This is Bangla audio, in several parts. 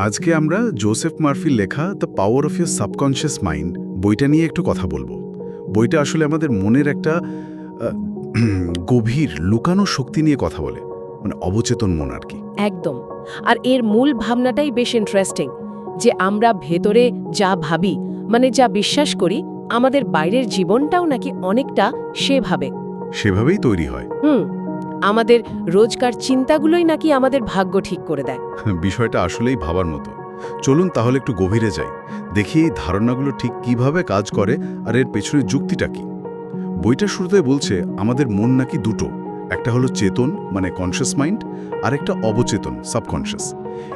আজকে আমরা জোসেফ মার্ফির লেখা the power of your subconscious mind বইটা নিয়ে একটু কথা বলব। বইটা আসলে আমাদের মনের একটা গভীর লুকানো শক্তি নিয়ে কথা বলে। মানে অবচেতন মন আর কি। একদম। আর এর মূল ভাবনাটাই বেশ ইন্টারেস্টিং যে আমরা ভেতরে যা ভাবি মানে যা বিশ্বাস করি আমাদের বাইরের জীবনটাও নাকি অনেকটা সেভাবে। সেভাবেই তৈরি হয়। হুম। আমাদের রোজকার চিন্তাগুলোই নাকি আমাদের ভাগ্য ঠিক করে দেয়। বিষয়টা আসলেই ভাবার মতো। চলুন তাহলে একটু গভীরে যাই। দেখি এই ধারণাগুলো ঠিক কীভাবে কাজ করে আর এর পেছনের যুক্তিটা কি? বইটা শুরুতে বলছে আমাদের মন নাকি দুটো। একটা হলো চেতন মানে কনশিয়াস মাইন্ড আর একটা অবচেতন সাবকনশিয়াস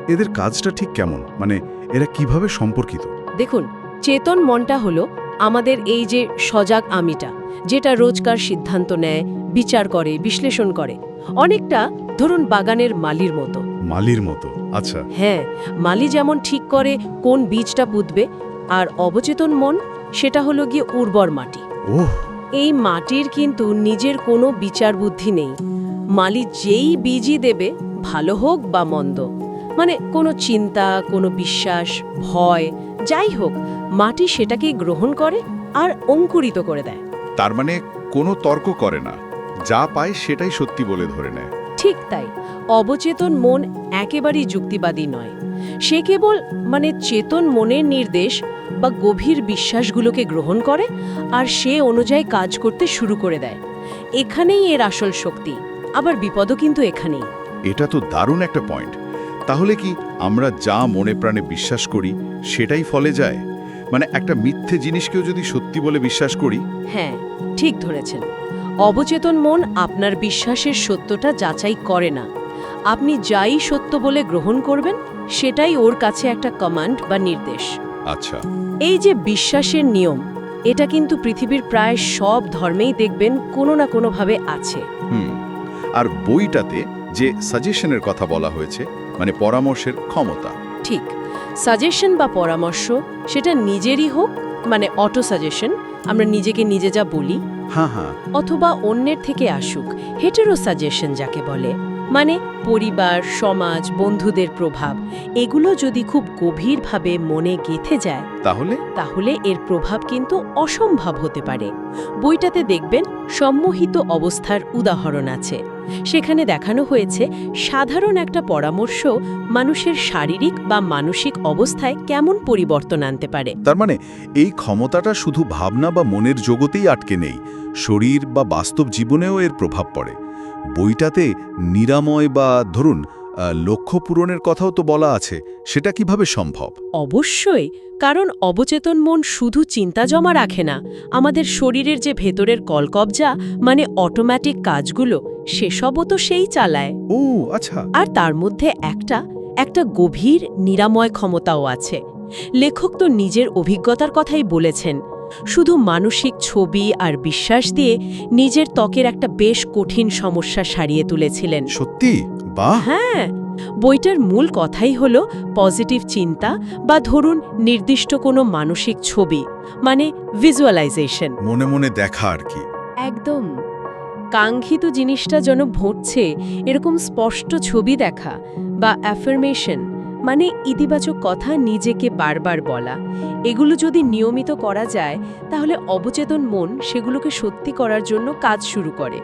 এদের কাজটা ঠিক কেমন? মানে এরা কীভাবে সম্পর্কিত? দেখুন চেতন মনটা হলো আমাদের এই যে সজাগ আমিটা যেটা রোজকার সিদ্ধান্ত নেয় বিচার করে বিশ্লেষণ করে। অনেকটা ধরুন বাগানের মালির মতো। মালির মতো আচ্ছা। হ্যাঁ মালি যেমন ঠিক করে কোন বীজটা পুঁতবে আর অবচেতন মন সেটা হলো গিয়ে উর্বর মাটি। ওহ। এই মাটির কিন্তু নিজের কোনো বিচার বুদ্ধি নেই। মালি যেই বীজই দেবে ভালো হোক বা মন্দ মানে কোনো চিন্তা কোনো বিশ্বাস ভয় যাই হোক মাটি সেটাকেই গ্রহণ করে আর অঙ্কুরিত করে দেয়। তার মানে কোনো তর্ক করে না। যা পায় সেটাই সত্যি বলে ধরে নেয়। ঠিক তাই। অবচেতন মন একেবারেই যুক্তিবাদী নয়। সে কেবল মানে চেতন মনের নির্দেশ বা গভীর বিশ্বাসগুলোকে গ্রহণ করে আর সে অনুযায়ী কাজ করতে শুরু করে দেয়। এখানেই এর আসল শক্তি। আবার বিপদও কিন্তু এখানেই। এটা তো দারুণ একটা পয়েন্ট তাহলে কি আমরা যা মনে প্রাণে বিশ্বাস করি সেটাই ফলে যায়? মানে একটা মিথ্যে জিনিসকেও যদি সত্যি বলে বিশ্বাস করি? হ্যাঁ ঠিক ধরেছেন। অবচেতন মন আপনার বিশ্বাসের সত্যটা যাচাই করে না। আপনি যাই সত্য বলে গ্রহণ করবেন সেটাই ওর কাছে একটা কমান্ড বা নির্দেশ। আচ্ছা। এই যে বিশ্বাসের নিয়ম এটা কিন্তু পৃথিবীর প্রায় সব ধর্মেই দেখবেন কোনো না কোনোভাবে আছে। হুম। আর বইটাতে যে সাজেশনের কথা বলা হয়েছে মানে পরামর্শের ক্ষমতা। ঠিক। সাজেশন বা পরামর্শ সেটা নিজেরই হোক মানে অটো সাজেশন আমরা নিজেকে নিজে যা বলি হ্যাঁ হ্যাঁ। অথবা অন্যের থেকে আসুক হেটেরো সাজেশন যাকে বলে। মানে পরিবার সমাজ বন্ধুদের প্রভাব এগুলো যদি খুব গভীরভাবে মনে গেঁথে যায় তাহলে? তাহলে এর প্রভাব কিন্তু অসম্ভব হতে পারে। বইটাতে দেখবেন সম্মোহিত অবস্থার উদাহরণ আছে। সেখানে দেখানো হয়েছে সাধারণ একটা পরামর্শ মানুষের শারীরিক বা মানসিক অবস্থায় কেমন পরিবর্তন আনতে পারে। তার মানে এই ক্ষমতাটা শুধু ভাবনা বা মনের জগতেই আটকে নেই শরীর বা বাস্তব জীবনেও এর প্রভাব পড়ে। বইটাতে নিরাময় বা ধরুন লক্ষ্য পূরণের কথাও তো বলা আছে সেটা কীভাবে সম্ভব? অবশ্যই কারণ অবচেতন মন শুধু চিন্তা জমা রাখে না আমাদের শরীরের যে ভেতরের কলকবজা মানে অটোম্যাটিক কাজগুলো সেসবও তো সেই চালায়। ও আচ্ছা। আর তার মধ্যে একটা একটা গভীর নিরাময় ক্ষমতাও আছে। লেখক তো নিজের অভিজ্ঞতার কথাই বলেছেন শুধু মানসিক ছবি আর বিশ্বাস দিয়ে নিজের ত্বকের একটা বেশ কঠিন সমস্যা সারিয়ে তুলেছিলেন। সত্যি? বাহ! হ্যাঁ। বইটার মূল কথাই হলো পজিটিভ চিন্তা বা ধরুন নির্দিষ্ট কোনো মানসিক ছবি মানে ভিজুয়ালাইজেশন। মনে মনে দেখা আর কি। একদম। কাঙ্ক্ষিত জিনিসটা যেন ঘটছে এরকম স্পষ্ট ছবি দেখা বা অ্যাফার্মেশন মানে ইতিবাচক কথা নিজেকে বারবার বলা। এগুলো যদি নিয়মিত করা যায় তাহলে অবচেতন মন সেগুলোকে সত্যি করার জন্য কাজ শুরু করে।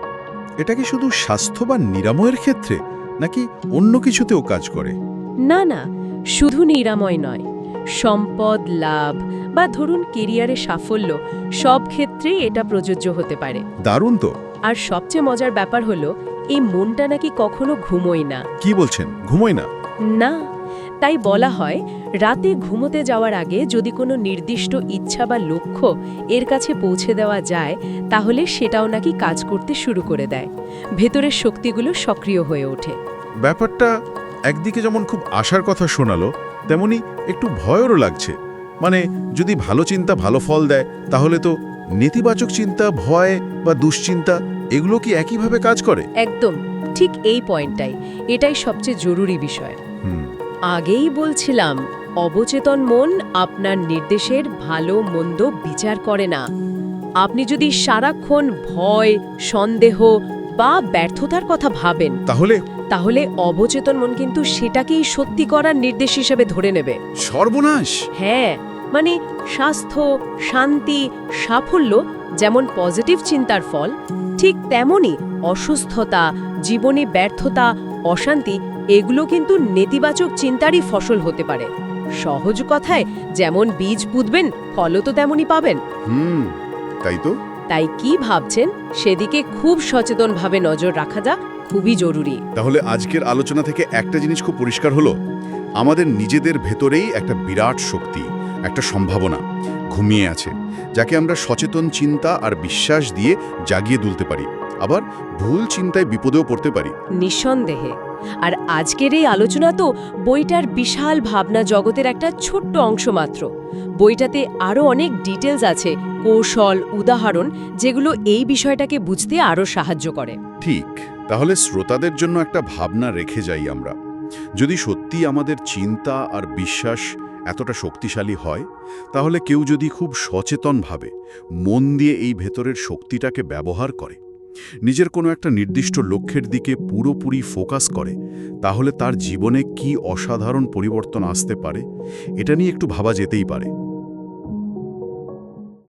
এটা কি শুধু স্বাস্থ্য বা নিরাময়ের ক্ষেত্রে নাকি অন্য কিছুতেও কাজ করে? না না শুধু নিরাময় নয়। সম্পদ লাভ বা ধরুন কেরিয়ারে সাফল্য সব ক্ষেত্রেই এটা প্রযোজ্য হতে পারে। দারুণ তো। আর সবচেয়ে মজার ব্যাপার হলো এই মনটা নাকি কখনো ঘুমোয় না। কি বলছেন? ঘুমোয় না? না। তাই বলা হয় রাতে ঘুমোতে যাওয়ার আগে যদি কোনো নির্দিষ্ট ইচ্ছা বা লক্ষ্য এর কাছে পৌঁছে দেওয়া যায় তাহলে সেটাও নাকি কাজ করতে শুরু করে দেয়। ভেতরের শক্তিগুলো সক্রিয় হয়ে ওঠে। ব্যাপারটা একদিকে যেমন খুব আশার কথা শোনালো তেমনি একটু ভয়েরও লাগছে। মানে যদি ভালো চিন্তা ভালো ফল দেয় তাহলে তো নেতিবাচক চিন্তা ভয় বা দুশ্চিন্তা এগুলো কি একইভাবে কাজ করে? একদম ঠিক এই পয়েন্টটাই। এটাই সবচেয়ে জরুরি বিষয়। হুম। আগেই বলছিলাম অবচেতন মন আপনার নির্দেশের ভালো মন্দ বিচার করে না। আপনি যদি সারাক্ষণ ভয় সন্দেহ বা ব্যর্থতার কথা ভাবেন তাহলে? তাহলে অবচেতন মন কিন্তু সেটাকেই সত্যি করার নির্দেশ হিসেবে ধরে নেবে। সর্বনাশ! হ্যাঁ মানে স্বাস্থ্য শান্তি সাফল্য যেমন পজিটিভ চিন্তার ফল ঠিক তেমনই অসুস্থতা জীবনে ব্যর্থতা অশান্তি এগুলো কিন্তু নেতিবাচক চিন্তারই ফসল হতে পারে। সহজ কথায় যেমন বীজ পুঁতবেন ফলও তো তেমনই পাবেন। হুম তাই তো? তাই কি ভাবছেন? সেদিকে খুব সচেতনভাবে নজর রাখা যা খুবই জরুরি। তাহলে আজকের আলোচনা থেকে একটা জিনিস খুব পরিষ্কার হলো। আমাদের নিজেদের ভেতরেই একটা বিরাট শক্তি একটা সম্ভাবনা ঘুমিয়ে আছে যাকে আমরা সচেতন চিন্তা আর বিশ্বাস দিয়ে জাগিয়ে তুলতে পারি। আবার ভুল চিন্তায় বিপদেও পড়তে পারি। নিঃসন্দেহে। আর আজকের এই আলোচনা তো বইটার বিশাল ভাবনা জগতের একটা ছোট্ট অংশ মাত্র। বইটাতে আরও অনেক ডিটেলস আছে কৌশল উদাহরণ যেগুলো এই বিষয়টাকে বুঝতে আরও সাহায্য করে। ঠিক তাহলে শ্রোতাদের জন্য একটা ভাবনা রেখে যাই আমরা। যদি সত্যি আমাদের চিন্তা আর বিশ্বাস এতটা শক্তিশালী হয় তাহলে কেউ যদি খুব সচেতনভাবে মন দিয়ে এই ভেতরের শক্তিটাকে ব্যবহার করে নিজের কোনো একটা নির্দিষ্ট লক্ষ্যের দিকে পুরোপুরি ফোকাস করে, তাহলে তার জীবনে কি অসাধারণ পরিবর্তন আসতে পারে, এটা নিয়ে একটু ভাবা যেতেই পারে।